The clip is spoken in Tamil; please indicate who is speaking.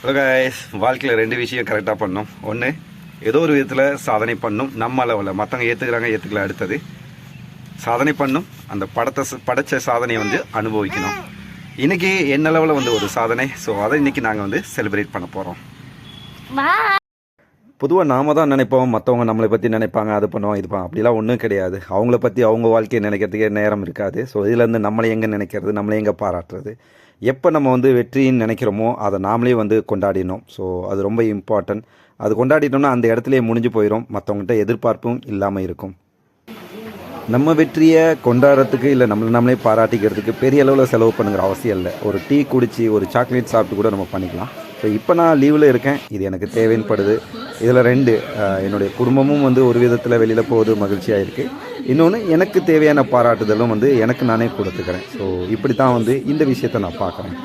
Speaker 1: ஹலோ வாழ்க்கையில் ரெண்டு விஷயம் கரெக்டாக பண்ணும். ஒன்று ஏதோ ஒரு விதத்தில் சாதனை பண்ணும். நம்ம அளவில் மற்றவங்க ஏற்றுக்கிறாங்க ஏற்றுக்கல அடுத்தது. சாதனை பண்ணும். அந்த படத்தை படைத்த படைச்ச சாதனையை வந்து அனுபவிக்கணும். இன்னைக்கு என்ன அளவில் வந்து ஒரு சாதனை? ஸோ அதை இன்னைக்கு நாங்கள் வந்து செலிப்ரேட் பண்ண போகிறோம் பொதுவாக நாம தான் நினைப்போம். மற்றவங்க நம்மளை பற்றி நினைப்பாங்க அது பண்ணுவோம் இது பண்ணுவோம் அப்படிலாம் ஒன்றும் கிடையாது. அவங்கள பற்றி அவங்க வாழ்க்கையை நினைக்கிறதுக்கே நேரம் இருக்காது. ஸோ இதுலேருந்து நம்மளை எங்கே நினைக்கிறது நம்மளை எங்கே பாராட்டுறது? எப்போ நம்ம வந்து வெற்றின்னு நினைக்கிறோமோ அதை நாமளே வந்து கொண்டாடினோம் ஸோ அது ரொம்ப இம்பார்ட்டன்ட் அது கொண்டாடிட்டோம்னா அந்த இடத்துலையே முடிஞ்சு போயிடும் மற்றவங்ககிட்ட எதிர்பார்ப்பும் இல்லாமல் இருக்கும். நம்ம வெற்றியை கொண்டாடுறதுக்கு இல்லை நம்மளை நம்மளே பாராட்டிக்கிறதுக்கு பெரிய அளவில் செலவு பண்ணுங்கிற அவசியம் இல்லை. ஒரு டீ குடித்து ஒரு சாக்லேட் சாப்பிட்டு கூட நம்ம பண்ணிக்கலாம். ஸோ இப்போ நான் லீவில் இருக்கேன். இது எனக்கு தேவைன்னு படுது இதில் ரெண்டு என்னுடைய குடும்பமும் வந்து ஒரு விதத்தில் வெளியில் போகுது மகிழ்ச்சியாக இருக்குது இன்னொன்று எனக்கு தேவையான பாராட்டுதலும் வந்து எனக்கு நானே கொடுத்துக்கிறேன். ஸோ இப்படி தான் வந்து இந்த விஷயத்தை நான் பார்க்குறேன்.